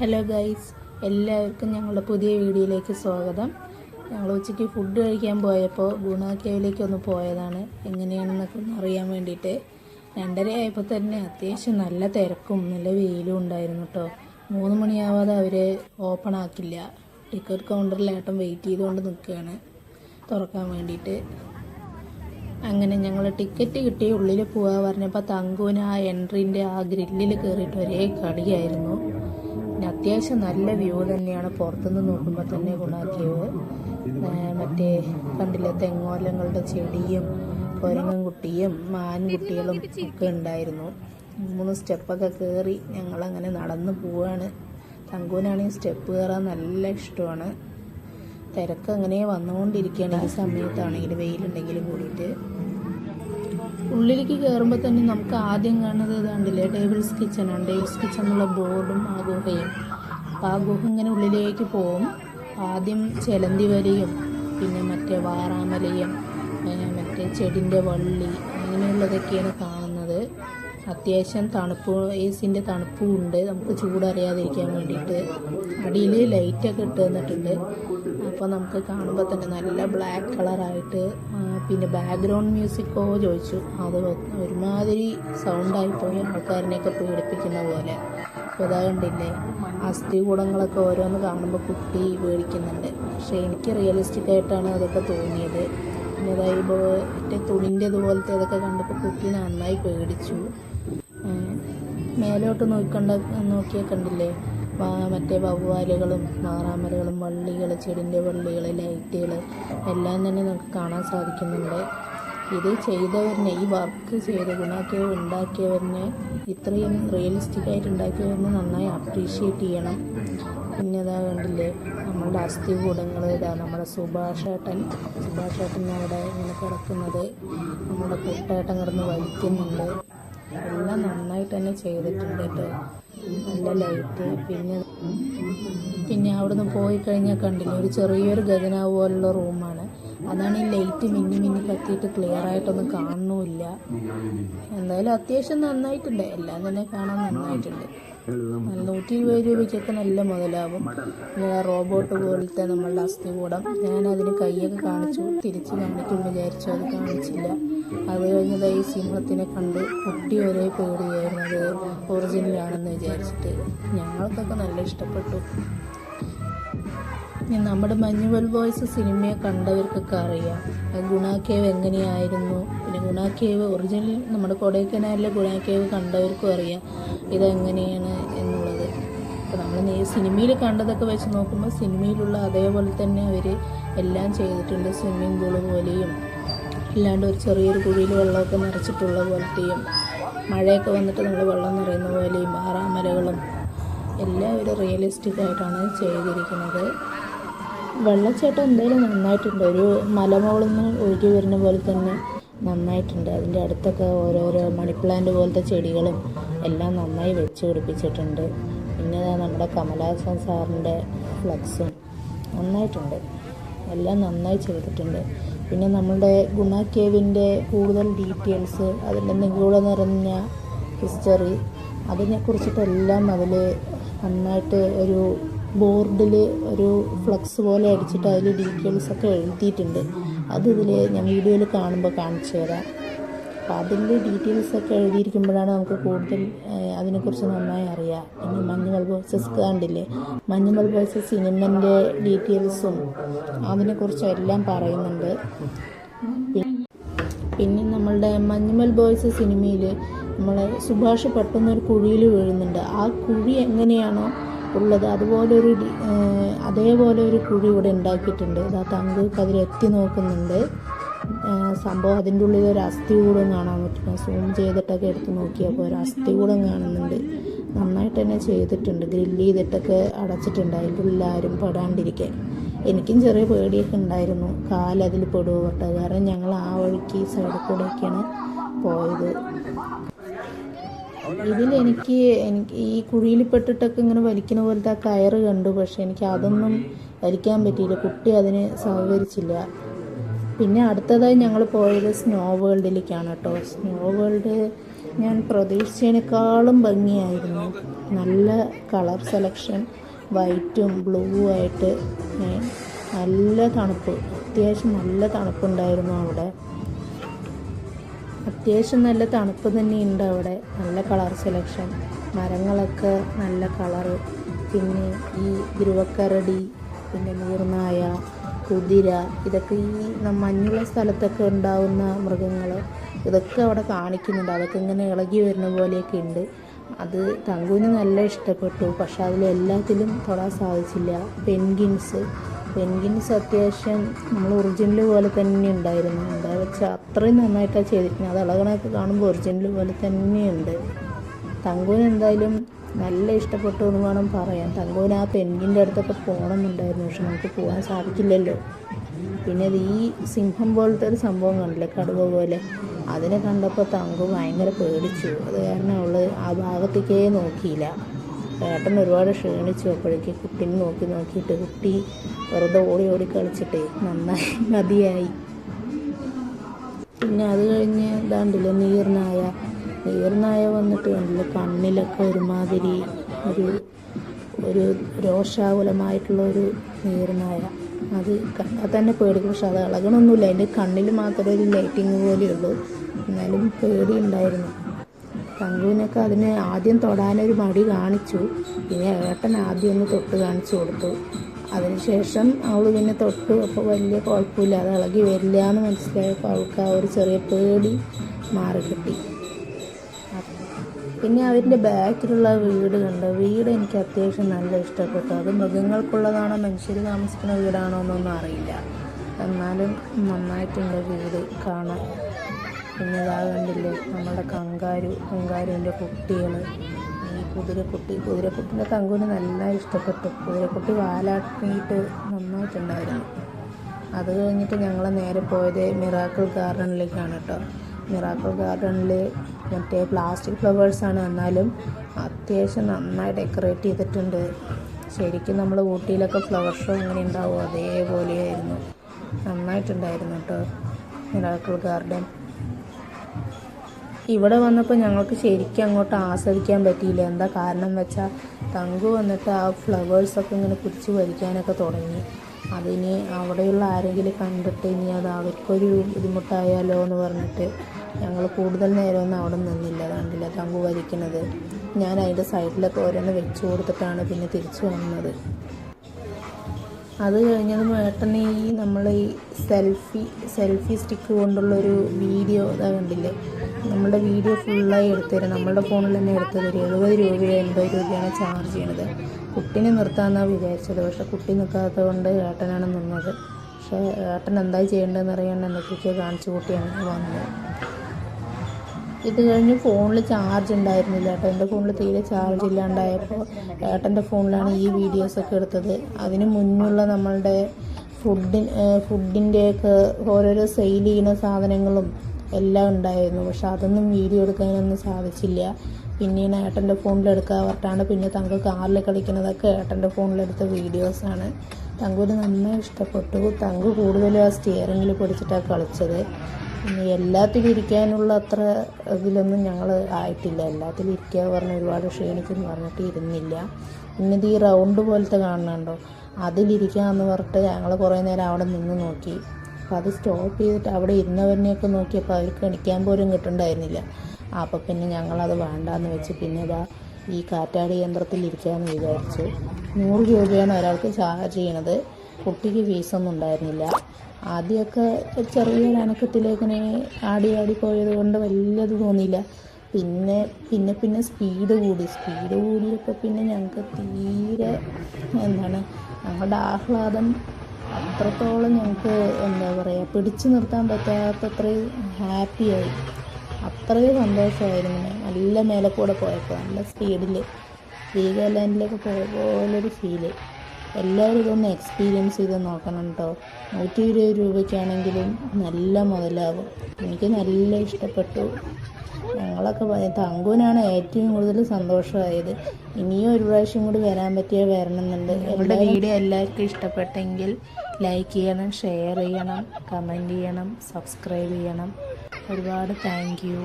Hello guys എല്ലാവർക്കും ഞങ്ങളുടെ പുതിയ വീഡിയോയിലേക്ക് സ്വാഗതം. ഞങ്ങൾ ഉച്ചയ്ക്ക് ഫുഡ് കഴിക്കാൻ പോയപ്പോൾ ഗുണ കേവിലേക്ക് ഒന്ന് പോയതാണ്. എങ്ങനെയാണെന്നൊക്കെ ഒന്ന് അറിയാൻ വേണ്ടിയിട്ട്. രണ്ടര ആയപ്പോൾ തന്നെ അത്യാവശ്യം നല്ല തിരക്കും നല്ല വെയിലും ഉണ്ടായിരുന്നു കേട്ടോ മൂന്ന് മണിയാവാതെ അവർ ഓപ്പൺ ആക്കില്ല. ടിക്കറ്റ് കൗണ്ടറിലേട്ടം വെയിറ്റ് ചെയ്തുകൊണ്ട് നിൽക്കുകയാണ് തുറക്കാൻ വേണ്ടിയിട്ട്. അങ്ങനെ ഞങ്ങൾ ടിക്കറ്റ് കിട്ടി ഉള്ളിൽ പോകാൻ പറഞ്ഞപ്പോൾ തങ്കൂന് ആ എൻട്രീന്റെ ആ ഗ്രില്ലിൽ കയറിയിട്ട് ഒരേ കളിയായിരുന്നു. പിന്നെ അത്യാവശ്യം നല്ല വ്യൂ തന്നെയാണ് പുറത്തുനിന്ന് നോക്കുമ്പോൾ തന്നെ ഗുണാക്കിയത്. മറ്റേ കണ്ടില്ല തെങ്ങോലങ്ങളുടെ ചെടിയും കുരങ്ങൻ കുട്ടിയും മാൻകുട്ടികളും ഒക്കെ ഉണ്ടായിരുന്നു. മൂന്ന് സ്റ്റെപ്പൊക്കെ കയറി ഞങ്ങളങ്ങനെ നടന്നു പോവാണ്. തങ്കൂനാണെങ്കിൽ സ്റ്റെപ്പ് കയറാൻ നല്ല ഇഷ്ടമാണ്. തിരക്ക് അങ്ങനെ വന്നുകൊണ്ടിരിക്കുകയാണ് ഈ സമയത്താണെങ്കിൽ വെയിലുണ്ടെങ്കിലും കൂടിയിട്ട്. ഉള്ളിലേക്ക് കയറുമ്പോൾ തന്നെ നമുക്ക് ആദ്യം കാണുന്നത് ഇതാണ്ടില്ലേ ടേബിൾസ് കിച്ചനാണ് ടേബിൾസ് കിച്ചൻ എന്നുള്ള ബോർഡും ആ ഗുഹയും അപ്പോൾ ആ ഗുഹ ഇങ്ങനെ ഉള്ളിലേക്ക് പോവും. ആദ്യം ചെലന്തി വരെയും പിന്നെ മറ്റേ വാറാമലയും മറ്റേ ചെടിന്റെ വള്ളി അങ്ങനെയുള്ളതൊക്കെയാണ് കാണുന്നത്. അത്യാവശ്യം തണുപ്പ് എ സിന്റെ തണുപ്പും ഉണ്ട് നമുക്ക് ചൂടറിയാതിരിക്കാൻ വേണ്ടിയിട്ട്. അടിയിൽ ലൈറ്റൊക്കെ ഇട്ട് തന്നിട്ടുണ്ട്. അപ്പോൾ നമുക്ക് കാണുമ്പോൾ തന്നെ നല്ല ബ്ലാക്ക് കളറായിട്ട് പിന്നെ ബാക്ക്ഗ്രൗണ്ട് മ്യൂസിക്കോ ചോദിച്ചു. അത് ഒരുമാതിരി സൗണ്ടായിപ്പോയി ആൾക്കാരനെയൊക്കെ പേടിപ്പിക്കുന്ന പോലെ. അപ്പോൾ ഇതാ കണ്ടില്ലേ അസ്ഥികൂടങ്ങളൊക്കെ ഓരോന്ന് കാണുമ്പോൾ കുട്ടി പേടിക്കുന്നുണ്ട്. പക്ഷേ എനിക്ക് റിയലിസ്റ്റിക് ആയിട്ടാണ് അതൊക്കെ തോന്നിയത്. പിന്നെ അതായത് തുണിന്റെ ഇതുപോലത്തെ ഇതൊക്കെ കണ്ടപ്പോൾ കുട്ടി നന്നായി പേടിച്ചു. മേലോട്ട് നോക്കണ്ട നോക്കിയാൽ കണ്ടില്ലേ? മറ്റേ വവ്വാലുകളും മാറാമരകളും വള്ളികൾ ചെടിന്റെ വള്ളികൾ ലൈറ്റുകൾ എല്ലാം തന്നെ നമുക്ക് കാണാൻ സാധിക്കുന്നുണ്ട്. ഇത് ചെയ്തവരിനെ ഈ വർക്ക് ചെയ്ത് ഗുണാക്കിയവർ ഉണ്ടാക്കിയവരിനെ ഇത്രയും റിയലിസ്റ്റിക് ആയിട്ട് ഉണ്ടാക്കിയവരിനെ നന്നായി അപ്രീഷിയേറ്റ് ചെയ്യണം. പിന്നെ ഇതാ കണ്ടില്ലേ നമ്മളുടെ അസ്ഥികൂടങ്ങൾ ഇതാ നമ്മുടെ സുഭാഷേട്ടൻ സുഭാഷേട്ടൻ അവിടെ ഇങ്ങനെ കിടക്കുന്നത്. നമ്മുടെ കുട്ടേട്ടൻ കിടന്ന് വലിക്കുന്നുണ്ട്. എല്ലാം നന്നായി തന്നെ ചെയ്തിട്ടുണ്ട് കേട്ടോ. നല്ല ലൈറ്റ് പിന്നെ പിന്നെ അവിടുന്ന് പോയി കഴിഞ്ഞാൽ കണ്ടില്ലേ ഒരു ചെറിയൊരു ഗഗന പോലുള്ള റൂമാണ് അതാണ് ഈ ലൈറ്റ് മിന്നി മിന്നി കത്തിയിട്ട് ക്ലിയർ ആയിട്ടൊന്നും കാണുന്നുമില്ല. എന്തായാലും അത്യാവശ്യം നന്നായിട്ടുണ്ട്. എല്ലാം തന്നെ കാണാൻ നന്നായിട്ടുണ്ട്. നൂറ്റി ഇരുപത് രൂപയ്ക്കൊക്കെ നല്ല ആ റോബോട്ട് പോലത്തെ നമ്മളുടെ അസ്ഥികൂടം. ഞാൻ അതിന് കൈയൊക്കെ കാണിച്ചു. തിരിച്ച് കാണിക്കും വിചാരിച്ചു അത് കാണിച്ചില്ല. അത് കഴിഞ്ഞത് ഈ സിംഹത്തിനെ കണ്ട് കുട്ടി ഒരേ പേടിയായിരുന്നു. അത് ഒറിജിനലാണെന്ന് വിചാരിച്ചിട്ട് ഞങ്ങൾക്കൊക്കെ നല്ല ഇഷ്ടപ്പെട്ടു. നമ്മുടെ മഞ്ഞുവൽ ബോയ്സ് സിനിമയെ കണ്ടവർക്കൊക്കെ അറിയാം. ഗുണ കേവ് എങ്ങനെയായിരുന്നു? പിന്നെ ഗുണ കേവ് ഒറിജിനൽ നമ്മുടെ കൊടൈക്കനാലിലെ ഗുണ കേവ് കണ്ടവർക്കും അറിയാം. ഇതെങ്ങനെയാണ് എന്നുള്ളത്. അപ്പോൾ നമ്മൾ സിനിമയിൽ കണ്ടതൊക്കെ വെച്ച് നോക്കുമ്പോൾ സിനിമയിലുള്ള അതേപോലെ തന്നെ അവർ എല്ലാം ചെയ്തിട്ടുണ്ട്. സ്വിമ്മിംഗ് പൂൾ പോലെയും അല്ലാണ്ട് ഒരു ചെറിയൊരു കുഴിയിൽ വെള്ളമൊക്കെ നിറച്ചിട്ടുള്ള പോലത്തെയും മഴയൊക്കെ വന്നിട്ട് നമ്മൾ വെള്ളം നിറയുന്ന പോലെയും ആറാമലകളും എല്ലാം ഒരു റിയലിസ്റ്റിക് ആയിട്ടാണ് ചെയ്തിരിക്കുന്നത്. വെള്ളച്ചാട്ടം എന്തായാലും നന്നായിട്ടുണ്ട്. ഒരു മലമുകളിൽ നിന്ന് ഒഴുകി വരുന്ന പോലെ തന്നെ നന്നായിട്ടുണ്ട്. അതിന്റെ അടുത്തൊക്കെ ഓരോരോ മണി പ്ലാന്റ് പോലത്തെ ചെടികളും എല്ലാം നന്നായി വെച്ച് പിടിപ്പിച്ചിട്ടുണ്ട്. പിന്നെ നമ്മുടെ കമലഹാസൻ സാറിന്റെ ഫ്ലക്സും നന്നായിട്ടുണ്ട്. എല്ലാം നന്നായി ചെയ്തിട്ടുണ്ട്. പിന്നെ നമ്മുടെ ഗുണ കേവിന്റെ കൂടുതൽ ഡീറ്റെയിൽസ് അതിന്റെ നിഗൂഢ നിറഞ്ഞ ഹിസ്റ്ററി അതിനെക്കുറിച്ചിട്ടെല്ലാം അതിൽ നന്നായിട്ട് ഒരു ബോർഡിൽ ഒരു ഫ്ലക്സ് പോലെ അടിച്ചിട്ട് അതിൽ ഡീറ്റെയിൽസ് ഒക്കെ എഴുതിയിട്ടുണ്ട്. അത് ഞാൻ വീഡിയോയിൽ കാണുമ്പോൾ കാണിച്ചു തരാം. അപ്പം അതിന്റെ ഡീറ്റെയിൽസ് ഒക്കെ എഴുതിയിരിക്കുമ്പോഴാണ് നമുക്ക് കൂടുതൽ അതിനെക്കുറിച്ച് നന്നായി അറിയാം. ഇനി മഞ്ഞുമൽ ബോയ്സസ് കണ്ടില്ലേ? മഞ്ഞുമൽ ബോയ്സസ് സിനിമന്റെ ഡീറ്റെയിൽസും അതിനെക്കുറിച്ചും എല്ലാം പറയുന്നുണ്ട്. പിന്നെ നമ്മളുടെ മഞ്ഞുമൽ ബോയ്സ് സിനിമയിൽ നമ്മളെ സുഭാഷ് പെട്ടെന്ന് ഒരു കുഴിയിൽ വീഴുന്നുണ്ട്. ആ കുഴി എങ്ങനെയാണോ ഉള്ളത്. അതുപോലൊരു അതേപോലെ ഒരു കുഴി ഇവിടെ ഉണ്ടാക്കിയിട്ടുണ്ട്. തങ്ക് അതിൽ എത്തി നോക്കുന്നുണ്ട്. സംഭവം അതിന്റെ ഉള്ളിൽ ഒരു അസ്ഥി കൂടം കാണാൻ പറ്റും. സൂം ചെയ്തിട്ടൊക്കെ എടുത്ത് നോക്കിയപ്പോൾ ഒരു അസ്ഥി കൂടം കാണുന്നുണ്ട്. നന്നായിട്ട് തന്നെ ചെയ്തിട്ടുണ്ട്. ഗ്രില്ല് ചെയ്തിട്ടൊക്കെ അടച്ചിട്ടുണ്ട്. അതിന്റെ ഉള്ളിൽ ആരും പെടാണ്ടിരിക്കാൻ. എനിക്കും ചെറിയ പേടിയൊക്കെ ഉണ്ടായിരുന്നു. കാലതിൽ പെടുവോ കേട്ടോ കാരണം ഞങ്ങൾ ആ വഴിക്ക് സൈഡിൽ കൂടെയൊക്കെയാണ് പോയത്. ഇതിൽ എനിക്ക് എനിക്ക് ഈ കുഴിയിൽ പെട്ടിട്ടൊക്കെ ഇങ്ങനെ വലിക്കുന്ന പോലത്തെ ആ കയറ് കണ്ടു. പക്ഷെ എനിക്ക് അതൊന്നും വലിക്കാൻ പറ്റിയില്ല. കുട്ടി അതിന് സഹകരിച്ചില്ല. പിന്നെ അടുത്തതായി ഞങ്ങൾ പോയത് സ്നോ വേൾഡിലേക്കാണ് കേട്ടോ. സ്നോ വേൾഡ് ഞാൻ പ്രതീക്ഷിച്ചതിനേക്കാളും ഭംഗിയായിരുന്നു. നല്ല കളർ സെലക്ഷൻ വൈറ്റും ബ്ലൂ ആയിട്ട് നല്ല തണുപ്പ്. അത്യാവശ്യം നല്ല തണുപ്പുണ്ടായിരുന്നു അവിടെ. അത്യാവശ്യം നല്ല തണുപ്പ് തന്നെയുണ്ട് അവിടെ. നല്ല കളർ സെലക്ഷൻ. മരങ്ങളൊക്കെ നല്ല കളറ് പിന്നെ ഈ ധ്രുവക്കരടി പിന്നെ നീർനായ കുതിര ഇതൊക്കെ ഈ മഞ്ഞുള്ള സ്ഥലത്തൊക്കെ ഉണ്ടാവുന്ന മൃഗങ്ങൾ ഇതൊക്കെ അവിടെ കാണിക്കുന്നുണ്ട്. അതൊക്കെ ഇങ്ങനെ ഇളകി വരുന്ന പോലെയൊക്കെ ഉണ്ട്. അത് തങ്കുവിന് നല്ല ഇഷ്ടപ്പെട്ടു. പക്ഷെ അതിലെല്ലാത്തിലും തൊടാൻ സാധിച്ചില്ല. പെൻഗിൻസ് പെൻഗിൻസ് അത്യാവശ്യം നമ്മൾ ഒറിജിനൽ പോലെ തന്നെ ഉണ്ടായിരുന്നു. എന്താ വെച്ചാൽ അത്രയും നന്നായിട്ടാണ് ചെയ്തിരിക്കുന്നത് അത് ഇളകണൊക്കെ കാണുമ്പോൾ ഒറിജിനൽ പോലെ തന്നെയുണ്ട് തങ്കുവിന് എന്തായാലും നല്ല ഇഷ്ടപ്പെട്ടു എന്ന് വേണം പറയാൻ. തങ്കുവിന് ആ പെൻഗിന്റെ അടുത്തൊക്കെ പോകണമെന്നുണ്ടായിരുന്നു പക്ഷെ നമുക്ക് പോകാൻ സാധിക്കില്ലല്ലോ. പിന്നെ അത് ഈ സിംഹം പോലത്തെ ഒരു സംഭവം കണ്ടില്ലേ? കടുവ പോലെ. അതിനെ കണ്ടപ്പോൾ തങ്കു ഭയങ്കര പേടിച്ചു. അത് കാരണം അവൾ ആ ഭാഗത്തേക്കേ നോക്കിയില്ല. ഏട്ടൻ ഒരുപാട് ക്ഷീണിച്ചു. അപ്പോഴേക്ക് കുട്ടീനെ നോക്കി നോക്കിയിട്ട് കുട്ടി വെറുതെ ഓടി ഓടി കളിച്ചിട്ടേ നന്നായി മതിയായി. പിന്നെ അത് കഴിഞ്ഞ് ഇതാണ്ടില്ല നീർനായ. നീർനായ വന്നിട്ട് കണ്ടില്ല കണ്ണിലൊക്കെ ഒരുമാതിരി ഒരു ഒരു രോഷാകുലമായിട്ടുള്ള ഒരു നീർനായ. അത് കണ്ടാൽ തന്നെ പേടിക്കും. പക്ഷെ അത് ഇളകണമൊന്നുമില്ല. അതിന്റെ കണ്ണിൽ മാത്രമേ ഒരു ലൈറ്റിങ് പോലെയുള്ളൂ. എന്നാലും പേടിയുണ്ടായിരുന്നു. തങ്കുവിനൊക്കെ അതിന് ആദ്യം തൊടാനൊരു മടി കാണിച്ചു. പിന്നെ ഏട്ടൻ ആദ്യം ഒന്ന് തൊട്ട് കാണിച്ചു കൊടുത്തു. അതിനുശേഷം അവൾ പിന്നെ തൊട്ടു. അപ്പോൾ വലിയ കുഴപ്പമില്ല അത് ഇളകി വരില്ല എന്ന് മനസ്സിലായപ്പോൾ അവൾക്ക് ആ ഒരു ചെറിയ പേടി മാറിക്കിട്ടി പിന്നെ അവരുടെ ബാക്കിലുള്ള വീട് കണ്ട്. വീട് എനിക്ക് അത്യാവശ്യം നല്ല ഇഷ്ടപ്പെട്ടു. അത് മൃഗങ്ങൾക്കുള്ളതാണോ മനുഷ്യർ താമസിക്കുന്ന വീടാണോ എന്നൊന്നും അറിയില്ല. എന്നാലും നന്നായിട്ടുണ്ട് വീട് കാണാൻ. പിന്നെ ഇതാ കണ്ടില്ലേ നമ്മുടെ കങ്കാരു കങ്കാരുവിന്റെ കുട്ടികൾ. ഈ കുതിരക്കുട്ടി കുതിരക്കുട്ടിന്റെ തങ്കുവിന് നല്ല ഇഷ്ടപ്പെട്ടു. കുതിരക്കുട്ടി വാലാട്ടിയിട്ട് നന്നായിട്ടുണ്ടായിരുന്നു. അത് കഴിഞ്ഞിട്ട് ഞങ്ങൾ നേരെ പോയത് മിറാക്കിൾ ഗാർഡനിലേക്കാണ് കേട്ടോ. മിറാക്കിൾ ഗാർഡനിൽ മറ്റേ പ്ലാസ്റ്റിക് ഫ്ലവേഴ്സാണ് എന്നാലും അത്യാവശ്യം നന്നായി ഡെക്കറേറ്റ് ചെയ്തിട്ടുണ്ട്. ശരിക്കും നമ്മൾ ഊട്ടിയിലൊക്കെ ഫ്ലവർ ഷോ എങ്ങനെ ഉണ്ടാവും അതേപോലെയായിരുന്നു. നന്നായിട്ടുണ്ടായിരുന്നു കേട്ടോ മിറാക്കിൾ ഗാർഡൻ. ഇവിടെ വന്നപ്പോൾ ഞങ്ങൾക്ക് ശരിക്കും അങ്ങോട്ട് ആസ്വദിക്കാൻ പറ്റിയില്ല. എന്താ കാരണം വെച്ചാൽ തങ്കു വന്നിട്ട് ആ ഫ്ലവേഴ്സൊക്കെ ഇങ്ങനെ പിടിച്ച് വലിക്കാനൊക്കെ തുടങ്ങി. അതിന് അവിടെയുള്ള ആരെങ്കിലും കണ്ടിട്ട് ഇനി അത് അവർക്കൊരു ബുദ്ധിമുട്ടായാലോ എന്ന് പറഞ്ഞിട്ട് ഞങ്ങൾ കൂടുതൽ നേരമൊന്നും അവിടെ നിന്നില്ല. കണ്ടില്ല തങ്കു വലിക്കുന്നത് ഞാൻ അതിന്റെ സൈഡിലൊക്കെ ഓരോന്ന് വെച്ച് കൊടുത്തിട്ടാണ് പിന്നെ തിരിച്ചു വന്നത്. അത് കഴിഞ്ഞതും ഏട്ടന് ഈ നമ്മൾ ഈ സെൽഫി സെൽഫി സ്റ്റിക്ക് കൊണ്ടുള്ളൊരു വീഡിയോ ഇതാ കണ്ടില്ലേ? നമ്മുടെ വീഡിയോ ഫുള്ളായി എടുത്തു തരും. നമ്മളുടെ ഫോണിൽ തന്നെ എടുത്തു തരും. എഴുപത് രൂപയോ എൺപത് രൂപയാണ് ചാർജ് ചെയ്യണത്. കുട്ടീനെ നിർത്താമെന്നാണ് വിചാരിച്ചത്. പക്ഷെ കുട്ടി നിൽക്കാത്തത് കൊണ്ട് ഏട്ടനാണ് നിന്നത്. പക്ഷേ ഏട്ടൻ എന്താ ചെയ്യേണ്ടതെന്ന് അറിയാണ്ട് എന്തൊക്കെയൊക്കെ കാണിച്ചു കൂട്ടിയാണ് വന്നത്. ഇത് കഴിഞ്ഞ് ഫോണിൽ ചാർജ് ഉണ്ടായിരുന്നില്ല കേട്ടോ. എന്റെ ഫോണിൽ തീരെ ചാർജ് ഇല്ലാണ്ടായപ്പോൾ ഏട്ടന്റെ ഫോണിലാണ് ഈ വീഡിയോസൊക്കെ എടുത്തത്. അതിന് മുന്നുള്ള നമ്മളുടെ ഫുഡിൻ ഫുഡിന്റെയൊക്കെ ഓരോരോ സെയിൽ ചെയ്യുന്ന സാധനങ്ങളും എല്ലാം ഉണ്ടായിരുന്നു. പക്ഷെ അതൊന്നും വീഡിയോ എടുക്കാനൊന്നും സാധിച്ചില്ല. പിന്നീട് ഏട്ടന്റെ ഫോണിൽ എടുക്കാൻ പറഞ്ഞിട്ടാണ് പിന്നെ തങ്ക് കാറിൽ കളിക്കുന്നതൊക്കെ ഏട്ടന്റെ ഫോണിലെടുത്ത വീഡിയോസാണ് തങ്കൊരു നന്നായി ഇഷ്ടപ്പെട്ടു. തങ്ക് കൂടുതലും ആ സ്റ്റിയറിങ്ങിൽ പിടിച്ചിട്ടാണ് കളിച്ചത്. പിന്നെ എല്ലാത്തിലും ഇരിക്കാനുള്ള അത്ര ഇതിലൊന്നും ഞങ്ങൾ ആയിട്ടില്ല. എല്ലാത്തിലും ഇരിക്കുക പറഞ്ഞ് ഒരുപാട് ക്ഷീണിക്കുന്നു പറഞ്ഞിട്ട് ഇരുന്നില്ല. പിന്നെ ഇത് ഈ റൗണ്ട് പോലത്തെ കാണുന്നുണ്ടോ അതിലിരിക്കാമെന്ന് പറഞ്ഞിട്ട് ഞങ്ങൾ കുറേ നേരം അവിടെ നിന്ന് നോക്കി. അപ്പോൾ അത് സ്റ്റോപ്പ് ചെയ്തിട്ട് അവിടെ ഇരുന്നവരിനെയൊക്കെ നോക്കിയപ്പോൾ അവർക്ക് എണിക്കാൻ പോലും കിട്ടണ്ടായിരുന്നില്ല. അപ്പോൾ പിന്നെ ഞങ്ങളത് വേണ്ടാന്ന് വെച്ച് പിന്നെ ഇതാ ഈ കാറ്റാടി യന്ത്രത്തിൽ ഇരിക്കാമെന്ന് വിചാരിച്ചു നൂറ് രൂപയാണ് ഒരാൾക്ക് ചാർജ് ചെയ്യണത്. കുട്ടിക്ക് ഫീസൊന്നും ഉണ്ടായിരുന്നില്ല. ആദ്യമൊക്കെ ചെറിയൊരു അനക്കത്തിലേക്കിനെ ആടി ആടി പോയത് കൊണ്ട് വലിയത് തോന്നിയില്ല. പിന്നെ പിന്നെ പിന്നെ സ്പീഡ് കൂടി. സ്പീഡ് കൂടിയപ്പോൾ പിന്നെ ഞങ്ങൾക്ക് തീരെ എന്താണ് ഞങ്ങളുടെ ആഹ്ലാദം അത്രത്തോളം ഞങ്ങൾക്ക് എന്താ പറയുക പിടിച്ചു നിർത്താൻ പറ്റാത്തത്രയും ഹാപ്പിയായി. അത്രയും സന്തോഷമായിരുന്നു നല്ല മേലെ കൂടെ പോയപ്പോൾ നല്ല സ്പീഡിൽ വീഗാലാൻഡിലേക്ക് പോയ പോലൊരു ഫീൽ എല്ലാവരും ഇതൊന്ന് എക്സ്പീരിയൻസ് ചെയ്ത് നോക്കണം കേട്ടോ നൂറ്റി ഇരുപത് രൂപയ്ക്കാണെങ്കിലും നല്ല മുതലാകും എനിക്ക് നല്ല ഇഷ്ടപ്പെട്ടു. ഞങ്ങളൊക്കെ തങ്കുവിനാണ് ഏറ്റവും കൂടുതൽ സന്തോഷമായത്. ഇനിയും ഒരു പ്രാവശ്യം കൂടി വരാൻ പറ്റിയ വരണമെന്നുണ്ട്. എന്റെ വീഡിയോ എല്ലാവർക്കും ഇഷ്ടപ്പെട്ടെങ്കിൽ ലൈക്ക് ചെയ്യണം ഷെയർ ചെയ്യണം കമന്റ് ചെയ്യണം സബ്സ്ക്രൈബ് ചെയ്യണം. ഒരുപാട് താങ്ക് യു